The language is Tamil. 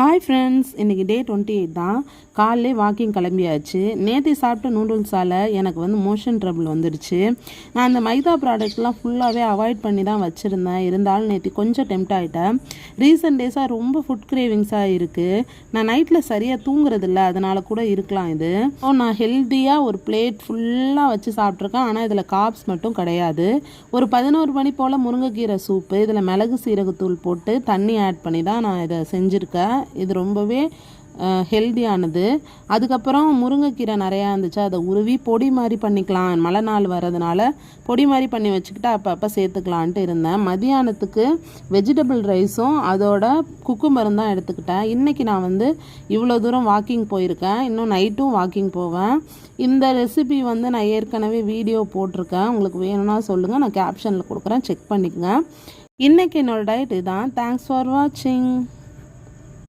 ஹாய் ஃப்ரெண்ட்ஸ் இன்றைக்கி டே டுவெண்ட்டி எயிட் தான். காலையிலே வாக்கிங் கிளம்பியாச்சு. நேற்று சாப்பிட்ட நூடுல்ஸால் எனக்கு வந்து மோஷன் ட்ரபிள் வந்துடுச்சு. நான் அந்த மைதா ப்ராடக்ட்லாம் ஃபுல்லாகவே அவாய்ட் பண்ணி தான் வச்சுருந்தேன். இருந்தாலும் நேற்று கொஞ்சம் டெம்ட் ஆகிட்டேன் ரீசெண்ட் டேஸாக ரொம்ப ஃபுட் கிரேவிங்ஸாக இருக்குது நான் நைட்டில் சரியாக தூங்குறதில்ல. அதனால் கூட இருக்கலாம் இது. ஸோ நான் ஹெல்த்தியாக ஒரு பிளேட் ஃபுல்லாக வச்சு சாப்பிட்ருக்கேன் ஆனால் இதில் காப்ஸ் மட்டும் கிடையாது. ஒரு பதினோரு மணி போல் முருங்கைக்கீரை சூப்பு இதில் மிளகு சீரகத்தூள் போட்டு தண்ணி ஆட் பண்ணி தான் நான் இதை செஞ்சுருக்கேன். இது ரொம்பவே ஹெல்தியானது அதுக்கப்புறம் முருங்கைக்கீரை நிறையா இருந்துச்சு. அதை உருவி பொடி மாதிரி பண்ணிக்கலாம். மழை நாள் வர்றதுனால பொடி மாதிரி பண்ணி வச்சுக்கிட்டு அப்பப்போ சேர்த்துக்கலான்ட்டு இருந்தேன். மதியானத்துக்கு வெஜிடபிள் ரைஸும் அதோட குக்கும்பரும் தான் எடுத்துக்கிட்டேன். இன்றைக்கி நான் வந்து இவ்வளோ தூரம் வாக்கிங் போயிருக்கேன். இன்னும் நைட்டும் வாக்கிங் போவேன். இந்த ரெசிபி வந்து நான் ஏற்கனவே வீடியோ போட்டிருக்கேன். உங்களுக்கு வேணும்னா சொல்லுங்கள் நான் கேப்ஷனில் கொடுக்குறேன். செக் பண்ணிக்கங்க. இன்றைக்கி என்னோடய டயட் இதுதான். தேங்க்ஸ் ஃபார் வாட்சிங்